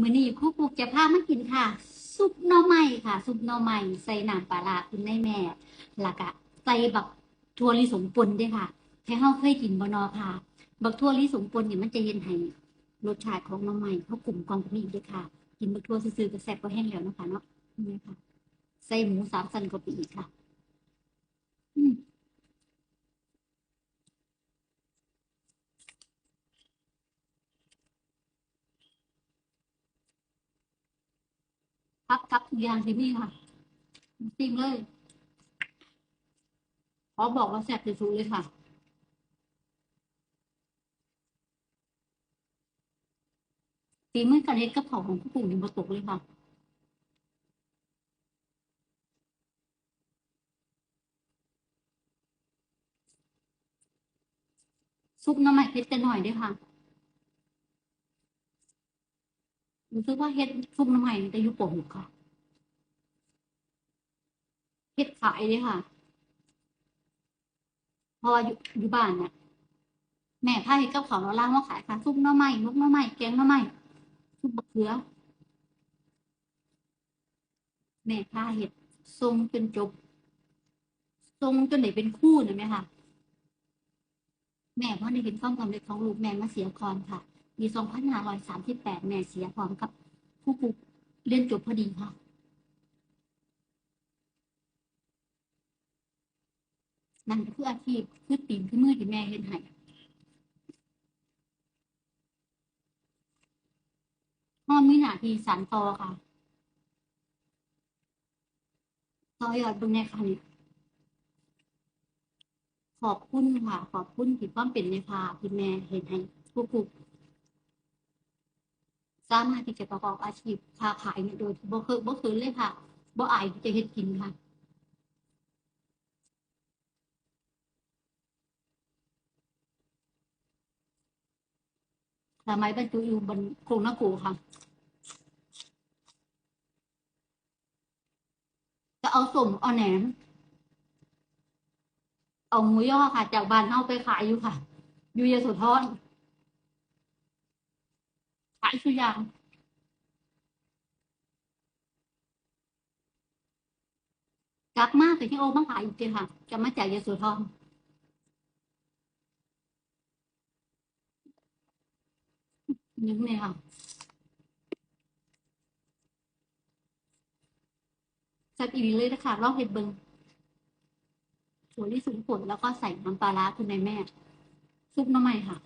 มื้อนี้ครูปุกจะพามากินค่ะ ซุปหน่อไม้ค่ะ ซุปหน่อไม้ใส่น้ำปลาร้าคุณนายแม่แล้วก็ใส่บักทั่วลิสงป่นด้วยค่ะให้เฮาเคยกินบ่นอค่ะ บักทั่วลิสงป่นนี่ยมันจะเย็นให้รสชาติของหน่อไม้เขากลุ่มกองกันอีกด้วยค่ะ กินบักทั่วซื่อๆก็แซ่บก็แห้งแล้วนะคะเนาะนี่ค่ะ ใส่หมูสามสันก็ไปอีกค่ะ อืม พักทับทุกอย่างที่นี่ค่ะจริงเลยขอบอกว่าแซ่บสุดเลยค่ะฝีมือการเฮ็ดกับเขาของผู้ปลูกยังบ่ตกเลยค่ะซุปน้ำมันเฮ็ดกันหน่อยด้วยค่ะ รู้สึกว่าเฮ็ดซุปหน้ำมันจะอยู่ปกหกค่ะเฮ็ดขายเลยค่ะพราะว่าอยู่อยู่บ้านเนี่ยแม่พาเฮ็ดกับข้าวแล้วล่างมาขายค่ะซุปหน้ำมันมุกหน้ำมันแกงหน้ำมันซุปบักเขือ แม่พาเฮ็ดทรงจนจบทรงจนได้เป็นคู่นะแม่ค่ะ แม่เพราะได้เห็นความสำเร็จของลูกแม่มาเสียก่อนค่ะ ปี2538 แม่เสียพร้อมกับผู้ปลูกเรียนจบพอดีค่ะ นั่นคืออาชีพคือตีนคือมือที่แม่เฮ็ดให้ห้อมีหน้าที่สานต่อค่ะต่อยอดบิ่งแน่ค่ะนี่ขอบคุณค่ะ ขอบคุณที่ความเป็นในพาที่แม่เฮ็ดให้ผู้ปลูก สามารถที่จะประกอบอาชีพค้าขายเนี่ยโดยที่บ่เคยบ่เคยเลยค่ะบ่อายที่จะเฮ็ดกินค่ะ สมัยบรรจุอยู่บนโครงหน้ากูค่ะ จะเอาสมเอาแหนม เอาหมูย่อค่ะ จากบ้านเฮาไปขายอยู่ค่ะ อยู่ยโสธร ขายสุดอย่างกลับมาแต่ที่โอมาขายอีกทีค่ะกลับมาจากยโสธรนึกเลยค่ะแซ่อีหลีเลยนะคะลองเห็ดเบิงถั่วลิสงป่นแล้วก็ใส่น้ำปลาร้าคุณนายแม่ ซุปน้ำใหม่ค่ะ